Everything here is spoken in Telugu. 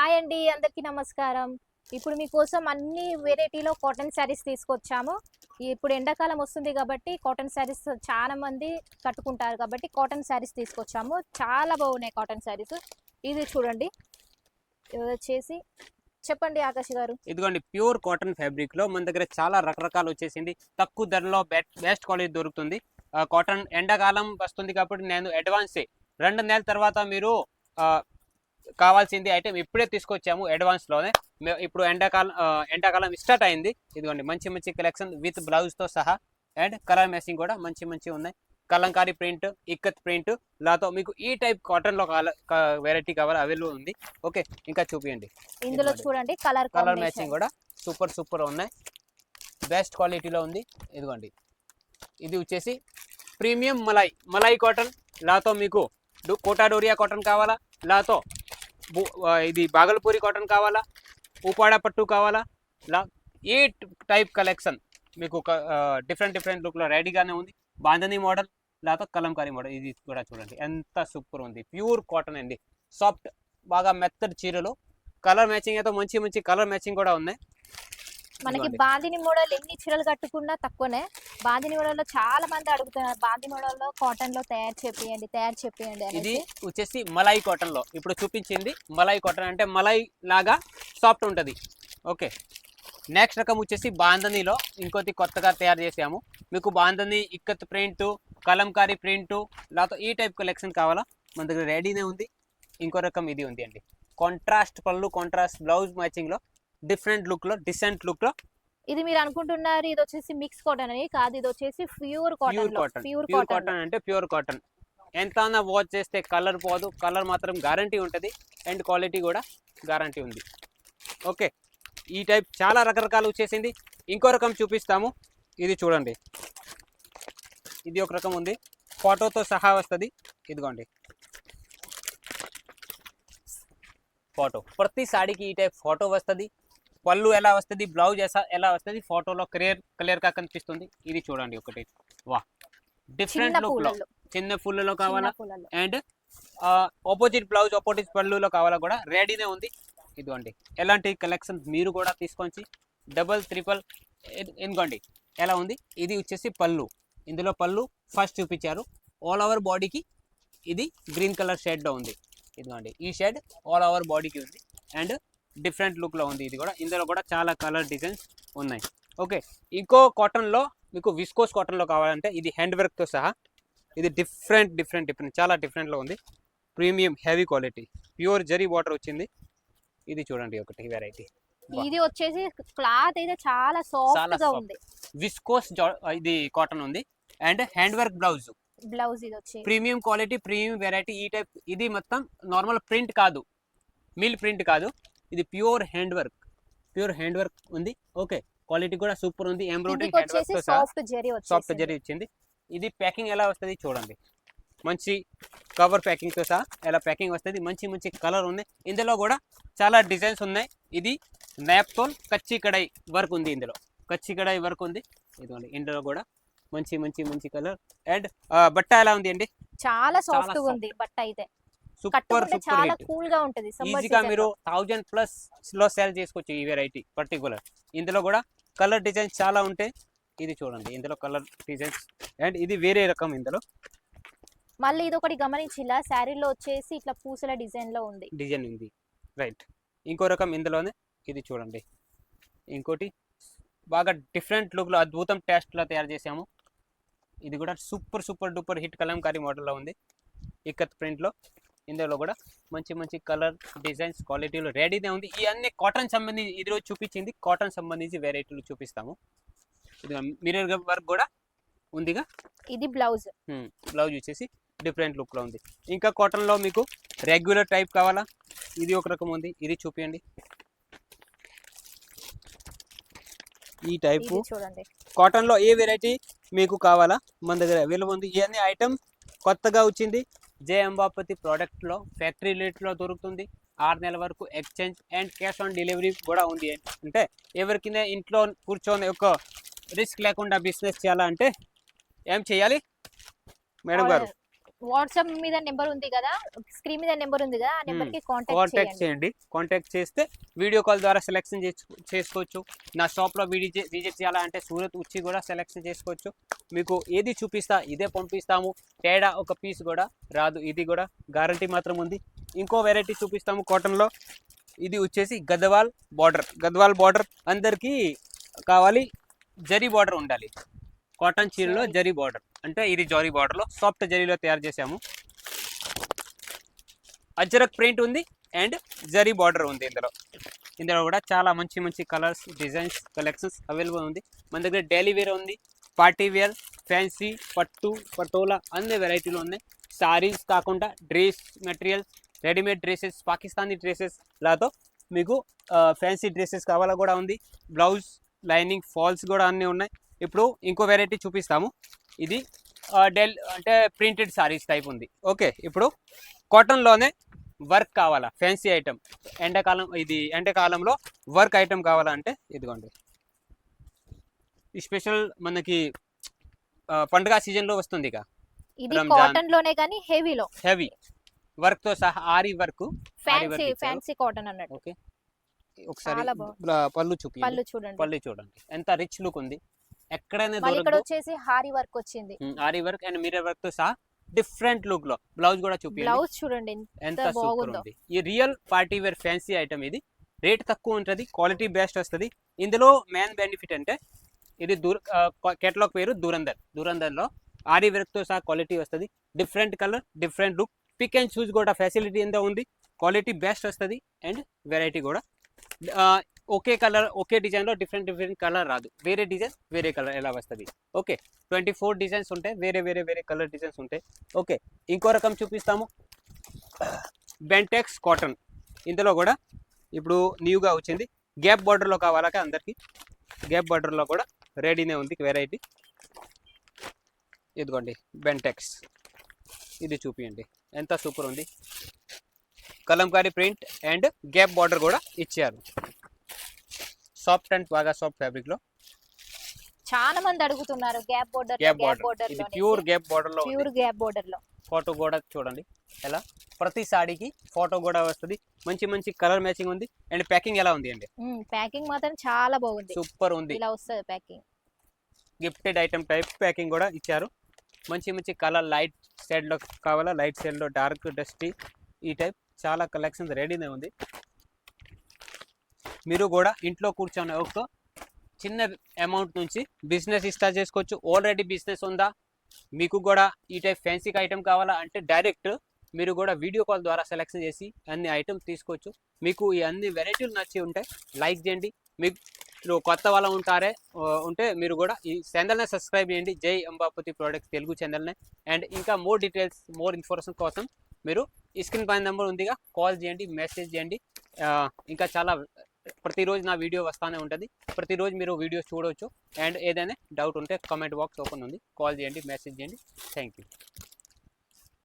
హాయ్ అండి అందరికీ నమస్కారం. ఇప్పుడు మీకోసం అన్ని వెరైటీలో కాటన్ శారీస్ తీసుకొచ్చాము. ఇప్పుడు ఎండాకాలం వస్తుంది కాబట్టి కాటన్ శారీస్ చాలా మంది కట్టుకుంటారు కాబట్టి కాటన్ శారీస్ తీసుకొచ్చాము. చాలా బాగున్నాయి కాటన్ శారీస్. ఇది చూడండి. వచ్చేసి చెప్పండి ఆకాష్ గారు. ఇదిగోండి ప్యూర్ కాటన్ ఫ్యాబ్రిక్లో మన దగ్గర చాలా రకరకాలు వచ్చేసింది. తక్కువ ధరలో బెస్ట్ క్వాలిటీ దొరుకుతుంది. కాటన్ ఎండాకాలం వస్తుంది కాబట్టి నేను అడ్వాన్సే. రెండు నెలల తర్వాత మీరు కావాల్సింది ఐటెం ఇప్పుడే తీసుకొచ్చాము అడ్వాన్స్లోనే. మే- ఇప్పుడు ఎండాకాలం ఎండాకాలం స్టార్ట్ అయింది. ఇదిగోండి మంచి మంచి కలెక్షన్ విత్ బ్లౌజ్తో సహా అండ్ కలర్ మ్యాచింగ్ కూడా మంచి మంచి ఉన్నాయి. కలంకారీ ప్రింట్ ఇక్కత్ ప్రింట్ లాతో మీకు ఈ టైప్ కాటన్లో వెరైటీ కావాలి అవైలబుల్ ఉంది. ఓకే ఇంకా చూపియండి. ఇందులో. చూడండి కలర్ కలర్ మ్యాచింగ్ కూడా సూపర్ సూపర్ ఉన్నాయి. బెస్ట్ క్వాలిటీలో ఉంది. ఇదిగోండి ఇది వచ్చేసి ప్రీమియం మలై మలై కాటన్ లాతో మీకు కోటా డోరియా కాటన్ కావాలా? లాతో ఇది బాగల్పూరి కాటన్ కావాలా? ఉపాడ పట్టు కావాలా? లా ఈ టైప్ కలెక్షన్? మీకు ఒక డిఫరెంట్ డిఫరెంట్ లుక్లో రెడీగానే ఉంది. బాంధనీ మోడల్ లాతో కలంకారీ మోడల్ ఇది కూడా చూడండి. ఎంత సూపర్ ఉంది. ప్యూర్ కాటన్ అండి. సాఫ్ట్ బాగా మెత్తడి చీరలు. కలర్ మ్యాచింగ్ అయితే మంచి మంచి కలర్ మ్యాచింగ్ కూడా ఉన్నాయి. మనకి. బాందిని మోడల్ ఎన్ని చీరలు కట్టుకున్నా తక్కువనే. బాందిని మోడల్లో చాలా మంది అడుగుతున్నారు. బాంది మోడల్లో కాటన్లో తయారు చేపియండి తయారు చేపియండి ఇది వచ్చేసి మలై కాటన్లో ఇప్పుడు చూపించింది మలై కాటన్ అంటే మలై లాగా సాఫ్ట్ ఉంటది. ఓకే. నెక్స్ట్ రకం వచ్చేసి బాందనీలో ఇంకోటి కొత్తగా తయారు చేసాము మీకు బాందని ఇక్కత్ ప్రింట్ కలంకారీ ప్రింట్ లేకపోతే ఈ టైప్ కలెక్షన్ కావాలా? మన దగ్గర రెడీనే ఉంది. ఇంకో రకం ఇది ఉంది అండి. కాంట్రాస్ట్ పళ్ళు కాంట్రాస్ట్ బ్లౌజ్ మ్యాచింగ్లో డిఫరెంట్ లుక్లో డిసెంట్ లుక్లో ఇది మీరు అనుకుంటున్నారు ఇది వచ్చేసి మిక్స్ కాటన్ అని కాదు ఇది వచ్చేసి pure cotton. Pure cotton. Cotton అంటే ప్యూర్ కాటన్. ఎంత వాచ్ చేస్తే కలర్ పోదు కలర్ మాత్రం గ్యారంటీ ఉంటుంది అండ్ క్వాలిటీ కూడా గ్యారంటీ ఉంది. ఓకే ఈ టైప్ చాలా రకరకాలు వచ్చేసింది. ఇంకో రకం చూపిస్తాము. ఇది చూడండి. ఇది ఒక రకం ఉంది. ఫోటోతో సహా వస్తుంది. ఇదిగోండి. ఫోటో ప్రతి సాడీకి ఈ టైప్ ఫోటో వస్తుంది. పళ్ళు ఎలా వస్తుంది బ్లౌజ్ ఎలా వస్తుంది ఫోటోలో క్లియర్ క్లియర్గా కనిపిస్తుంది. ఇది చూడండి ఒకటి. వా. డిఫరెంట్ లుక్లో. పూలలో చిన్న చిన్న కావాలా? పూలలో అండ్ ఆపోజిట్ బ్లౌజ్ ఆపోజిట్ పళ్ళులో కావాలా కూడా? రెడీనే ఉంది. ఇదిగోండి. ఎలాంటి కలెక్షన్ మీరు కూడా తీసుకొని డబల్ త్రిపల్ ఇదిగోండి ఎలా ఉంది? ఇది వచ్చేసి పళ్ళు. ఇందులో పళ్ళు ఫస్ట్ చూపించారు. ఆల్ ఓవర్ బాడీకి ఇది గ్రీన్ కలర్ షేడ్లో ఉంది. ఇదిగోండి. ఈ షేడ్ ఆల్ ఓవర్ బాడీకి ఉంది. అండ్ డిఫరెంట్ లుక్లో ఉంది ఇది కూడా. ఇందులో కూడా చాలా కలర్ డిజైన్స్ ఉన్నాయి. ఓకే ఇంకో కాటన్లో మీకు విస్కోస్ కాటన్లో కావాలంటే ఇది హ్యాండ్ వర్క్తో సహా ఇది డిఫరెంట్ డిఫరెంట్ డిఫరెంట్ చాలా డిఫరెంట్లో ఉంది. Premium heavy quality pure zari water వచ్చింది. ఇది చూడండి ఒకటి వెరైటీ. ఇది వచ్చేసి క్లాత్ అయితే చాలా సాఫ్ట్. గా. ఉంది. విస్కోస్ ఇది కాటన్ ఉంది. And hand work blouse. Blouse ఇది వచ్చి. ప్రీమియం క్వాలిటీ ప్రీమియం వెరైటీ ఈ టైప్ ఇది మొత్తం నార్మల్ ప్రింట్ కాదు. మిల్ ప్రింట్ కాదు. ఇది pure hand work pure hand work ఉంది. ఓకే క్వాలిటీ కూడా సూపర్ ఉంది. Embroidery hand work soft zari soft zari ఇచ్చింది ఇది ప్యాకింగ్ ఎలా వస్తుంది చూడండి. మంచి కవర్ ప్యాకింగ్తో సహా ఎలా ప్యాకింగ్ వస్తుంది. మంచి మంచి కలర్ ఉన్నాయి ఇందులో కూడా చాలా డిజైన్స్ ఉన్నాయి. ఇది నాప్తోన్ కచ్చి కడాయి వర్క్ ఉంది ఇందులో. కచ్చి కడాయి వర్క్ ఉంది. ఇదిగోండి ఇందులో కూడా మంచి మంచి మంచి కలర్. అండ్ బట్ట ఎలా ఉంది అండి? చాలా సాఫ్ట్. ఉంది బట్ట అయితే. సూపర్ చాలా కూల్గా ఉంటది ఈజీగా మీరు థౌజండ్ ప్లస్లో సేల్ చేసుకోవచ్చు ఈ వెరైటీ పర్టికులర్ ఇందులో కూడా కలర్ డిజైన్స్ చాలా ఉంటాయి. ఇది చూడండి ఇందులో కలర్ డిజైన్స్. అండ్ ఇది వేరే రకం ఇందులో. మళ్ళీ ఇది ఒకటి గమనించిలా శారీలో వచ్చేసి ఇట్లా పూసల డిజైన్లో ఉంది. డిజైన్ ఉంది. రైట్. ఇంకో రకం ఇందులోనే ఇది చూడండి. ఇంకోటి బాగా డిఫరెంట్ లుక్లో అద్భుతం టేస్ట్లో తయారు చేసాము ఇది కూడా super super duper hit kalamkari మోడల్లో ఉంది. ఇక్కత్ ప్రింట్లో. ఇందులో కూడా మంచి మంచి కలర్ డిజైన్స్ క్వాలిటీలో రెడీనే ఉంది. ఈ అన్ని కాటన్ సంబంధించి ఇది రోజు చూపించింది కాటన్ సంబంధించి వెరైటీలు చూపిస్తాము. ఇది మిరర్ వర్క్ కూడా ఉందిగా? ఇది బ్లౌజ్. బ్లౌజ్ వచ్చేసి డిఫరెంట్ లుక్లో ఉంది. ఇంకా కాటన్లో మీకు రెగ్యులర్ టైప్ కావాలా? ఇది ఒక రకం ఉంది. ఇది చూపించండి ఈ టైపు కాటన్లో ఏ వెరైటీ మీకు కావాలా? మన దగ్గర అవైలబుల్ ఉంది. ఇవన్నీ ఐటమ్ కొత్తగా వచ్చింది. జే అంబాపతి ప్రోడక్ట్లో ఫ్యాక్టరీ రేట్లో దొరుకుతుంది. ఆరు నెలల వరకు exchange and cash on delivery కూడా ఉంది. అంటే ఎవరికైనా ఇంట్లో కూర్చొని ఒక రిస్క్ లేకుండా బిజినెస్ చేయాలంటే ఏం చేయాలి? మేడం గారు. వాట్సాప్ మీద నెంబర్ ఉంది కదా స్క్రీన్ మీద నెంబర్ ఉంది కదా ఆ నెంబర్కి కాంటాక్ట్ చేయండి. కాంటాక్ట్ చేస్తే వీడియో కాల్ ద్వారా సెలెక్షన్ చేసుకోవచ్చు. నా షాప్లో విజిట్ విజిట్ చేయాలంటే సూరత్ వచ్చి కూడా సెలెక్షన్ చేసుకోవచ్చు. మీకు ఏది చూపిస్తా ఇదే పంపిస్తాము. తేడా ఒక పీస్ కూడా రాదు. ఇది కూడా గ్యారంటీ మాత్రం ఉంది. ఇంకో వెరైటీ చూపిస్తాము కాటన్లో. ఇది వచ్చేసి గద్వాల్ బార్డర్. గద్వాల్ బార్డర్ అందరికీ కావాలి. జరీ బార్డర్ ఉండాలి. కాటన్ చీరలో జరీ. బార్డర్. అంటే ఇది జరీ బార్డర్లో సాఫ్ట్ జరీలో తయారు చేసాము అజ్రక్ ప్రింట్ ఉంది అండ్ జరీ బార్డర్ ఉంది ఇందులో. ఇందులో కూడా చాలా మంచి మంచి కలర్స్ డిజైన్స్ కలెక్షన్స్ అవైలబుల్ ఉంది. మన దగ్గర డైలీ వేర్ ఉంది పార్టీ వేర్ ఫ్యాన్సీ పట్టు పటోలా అన్ని వెరైటీలు ఉన్నాయి. సారీస్ కాకుండా dress materials readymade dresses Pakistani dresses లాతో మీకు ఫ్యాన్సీ డ్రెస్సెస్ కావాలా కూడా ఉంది. బ్లౌజ్ లైనింగ్ ఫాల్స్ కూడా అన్నీ ఉన్నాయి. ఇప్పుడు ఇంకో వెరైటీ చూపిస్తాము. ఇది డెల్ అంటే ప్రింటెడ్ సారీస్ టైప్ ఉంది. ఓకే ఇప్పుడు కాటన్లోనే వర్క్ కావాలా? ఫ్యాన్సీ ఐటమ్ ఎండాకాలం ఇది ఎండాకాలంలో వర్క్ ఐటమ్ కావాలా అంటే ఇదిగోండి. ఈ స్పెషల్ మనకి పండుగ సీజన్లో వస్తుంది ఇక. ఇది. కాటన్లోనే కానీ హెవీలో హెవీ వర్క్తో సహా ఆరి వర్క్ ఫ్యాన్సీ కాటన్ అన్నట్టు. ఓకే. ఒకసారి పళ్ళు చూపి పళ్ళు చూడండి. పళ్ళు చూడండి. ఎంత రిచ్ లుక్ ఉంది. ఎక్కడైనా ఇక్కడ వచ్చేసి హారీ వర్క్ వచ్చింది. ఆరి వర్క్ అండ్ మిర్రర్ వర్క్తో సహా డిఫరెంట్ లుక్లో. బ్లౌజ్ కూడా చూపి బ్లౌజ్ చూడండి ఎంత సూపర్. ఉంది ఈ real party wear fancy item ఇది. రేట్ తక్కువ ఉంటుంది క్వాలిటీ బెస్ట్ వస్తుంది. ఇందులో మెయిన్ బెనిఫిట్ అంటే ఇది దూర కేటలాగ్ పేరు దూరందర్. దూరందర్లో ఆరి వర్క్తో సహా క్వాలిటీ వస్తుంది. Different colour different look. Pick and choose కూడా ఫెసిలిటీ ఎంత ఉంది. క్వాలిటీ బెస్ట్ వస్తుంది అండ్ వెరైటీ కూడా. ఒకే కలర్ ఒకే డిజైన్లో డిఫరెంట్ డిఫరెంట్ కలర్ రాదు. వేరే డిజైన్ వేరే కలర్ ఎలా వస్తుంది? ఓకే. ట్వంటీ ఫోర్ డిజైన్స్ ఉంటాయి. వేరే వేరే వేరే కలర్ డిజైన్స్ ఉంటాయి. ఓకే. ఇంకో రకం చూపిస్తాము. బెంటెక్స్ కాటన్. ఇందులో కూడా ఇప్పుడు న్యూగా వచ్చింది. గ్యాప్ బార్డర్లో కావాలక అందరికి గ్యాప్ బార్డర్లో కూడా రెడీనే ఉంది వెరైటీ. ఇదిగోండి బెంటెక్స్. ఇది చూపియండి. ఎంత సూపర్ ఉంది. Kalamkari print and gap border కూడా ఇచ్చారు. సాఫ్ట్ అండ్ బాగా సాఫ్ట్ ఫ్యాబ్రిక్లో. చాలా మంది అడుగుతున్నారు gap border gap border border ఇది ప్యూర్ గ్యాప్ బార్డర్లో ప్యూర్ గ్యాప్ బోర్డర్లో. ఫోటో కూడా చూడండి. ఎలా? ప్రతి సాడీకి ఫోటో కూడా వస్తుంది. మంచి మంచి కలర్ మ్యాచింగ్ ఉంది. అండ్ ప్యాకింగ్ ఎలా ఉంది అండి? ప్యాకింగ్ మాత్రం చాలా బాగుంది. సూపర్ ఉంది. ఇలా వస్తుంది packing gifted item type packing కూడా ఇచ్చారు. మంచి మంచి కలర్ లైట్ షేడ్లో కావాలా? లైట్ షేడ్లో డార్క్ డస్టీ ఈ టైప్ చాలా కలెక్షన్స్ రెడీనే ఉంది. మీరు కూడా ఇంట్లో కూర్చొని ఒక చిన్న అమౌంట్ నుంచి బిజినెస్ స్టార్ట్ చేసుకోవచ్చు. ఆల్రెడీ బిజినెస్ ఉందా? మీకు కూడా ఈ టైప్ ఫ్యాన్సీ ఐటమ్ కావాలా? అంటే డైరెక్ట్ మీరు కూడా వీడియో కాల్ ద్వారా సెలెక్షన్ చేసి అన్ని ఐటమ్స్ తీసుకోవచ్చు. మీకు ఈ అన్ని వెరైటీలు నచ్చి ఉంటే లైక్ చేయండి. మీకు మీరు కొత్త వాళ్ళ ఉంటారే ఉంటే మీరు కూడా ఈ ఛానల్ని సబ్స్క్రైబ్ చేయండి. జై అంబాపతి ప్రోడక్ట్స్ తెలుగు ఛానల్ని అండ్ ఇంకా మోర్ డీటెయిల్స్ మోర్ ఇన్ఫర్మేషన్ కోసం మీరు ఈ స్క్రీన్ పైన నెంబర్ ఉందిగా. కాల్ చేయండి మెసేజ్ చేయండి. ఇంకా చాలా ప్రతిరోజు నా వీడియో వస్తానే ఉంటుంది. ప్రతిరోజు మీరు వీడియోస్ చూడవచ్చు అండ్ ఏదైనా డౌట్ ఉంటే కామెంట్ బాక్స్ ఓపెన్ ఉంది. కాల్ చేయండి మెసేజ్ చేయండి. Thank you